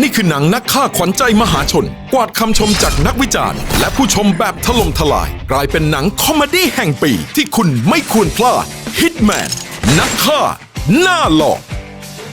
นี่คือหนังนักฆ่าขวัญใจมหาชน กวาดคำชมจากนักวิจารณ์ และผู้ชมแบบถล่มทลาย กลายเป็นหนังคอมเมดี้แห่งปี ที่คุณไม่ควรพลาด Hitman นักฆ่า หน้าหลอก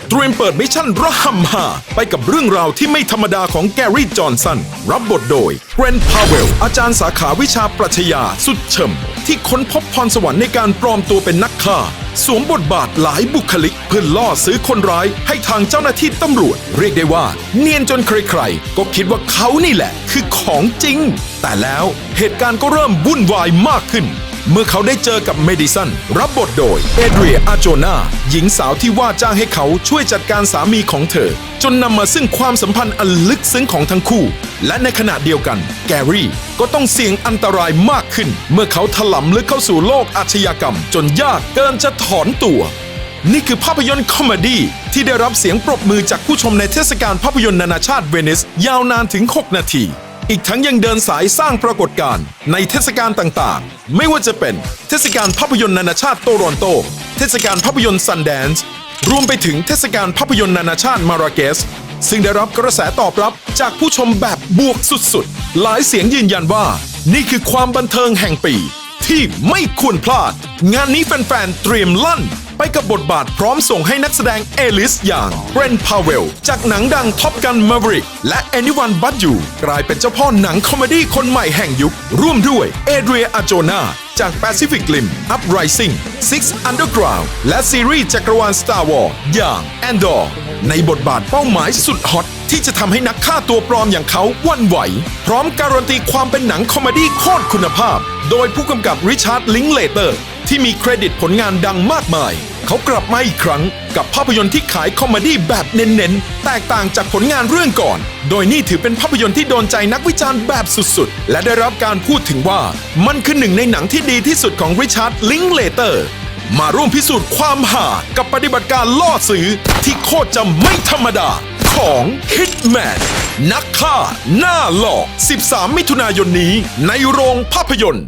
เตรียมเปิดมิชชั่นระหำหา ไปกับเรื่องราวที่ไม่ธรรมดาของแกรี่จอห์นสัน รับบทโดยเกรนพาวเวล อาจารย์สาขาวิชาปรัชญาสุดเฉมที่ค้นพบพรสวรรค์ในการปลอมตัวเป็นนักฆ่า สวมบทบาทหลายบุคลิก เพื่อล่อซื้อคนร้ายให้ทางเจ้าหน้าที่ตำรวจ เรียกได้ว่า เนียนจนใครๆ ก็คิดว่าเขานี่แหละ คือของจริง แต่แล้วเหตุการณ์ก็เริ่มวุ่นวายมากขึ้น เมื่อเขาได้เจอกับเมดิสันรับบทโดยเอเดรียอาโจนาหญิงสาวที่ว่าจ้างให้เขาช่วยจัดการสามีของเธอ จนนำมาซึ่งความสัมพันธ์อันลึกซึ้งของทั้งคู่ และในขณะเดียวกัน แกรี่ก็ต้องเสี่ยงอันตรายมากขึ้น เมื่อเขาถลำลึกเข้าสู่โลกอาชญากรรม จนยากเกินจะถอนตัว นี่คือภาพยนตร์คอมเมดี้ที่ได้รับเสียงปรบมือจากผู้ชมในเทศกาลภาพยนตร์นานาชาติเวนิส ยาวนานถึง 6 นาที อีกทั้งยังเดินสายสร้างปรากฏการณ์ในเทศกาลต่างๆ ไม่ว่าจะเป็นเทศกาลภาพยนตร์นานาชาติโตรอนโต เทศกาลภาพยนตร์ซันแดนซ์รวมไปถึงเทศกาลภาพยนตร์นานาชาติมาราเกส ซึ่งได้รับกระแสตอบรับจากผู้ชมแบบบวกสุดๆ หลายเสียงยืนยันว่า นี่คือความบันเทิงแห่งปี ที่ไม่ควรพลาด งานนี้แฟนๆ เตรียมลั่น ไปกับบทบาทพร้อมส่งให้นักแสดงเอลิสอย่างเบรนพาเวล จากหนังดังท็อปกันมา v ริกและ Anyone But You กลายเป็นเจ้าพ่อหนังคอมเมดี้คนใหม่แห่งยุค ร่วมด้วยเอเดรียอาโจนา จาก Pacific Rim Uprising Six Underground และซีรีส์จักรวาล Star Wars อย่าง Andor ในบทบาทเป้าหมายสุดฮอตที่จะทำให้นักฆ่าตัวปลอมอย่างเขาวันไหว พร้อมการันตีความเป็นหนังคอมเมดี้โคตรคุณภาพ โดยผู้กำกับริชาร์ดลิงเลเตอร์ ที่มีเครดิตผลงานดังมากมาย เขากลับมาอีกครั้งกับภาพยนตร์ที่ขายคอมเมดี้แบบเน้นๆ แตกต่างจากผลงานเรื่องก่อน โดยนี่ถือเป็นภาพยนตร์ที่โดนใจนักวิจารณ์แบบสุดๆ และได้รับการพูดถึงว่ามันคือหนึ่งในหนังที่ดีที่สุดของริชาร์ดลิงเลเตอร์ มาร่วมพิสูจน์ความหากับปฏิบัติการล่อซื้อที่โคตรจะไม่ธรรมดาของ Hitman นักฆ่า หน้าหลอก 13 มิถุนายนนี้ในโรงภาพยนตร์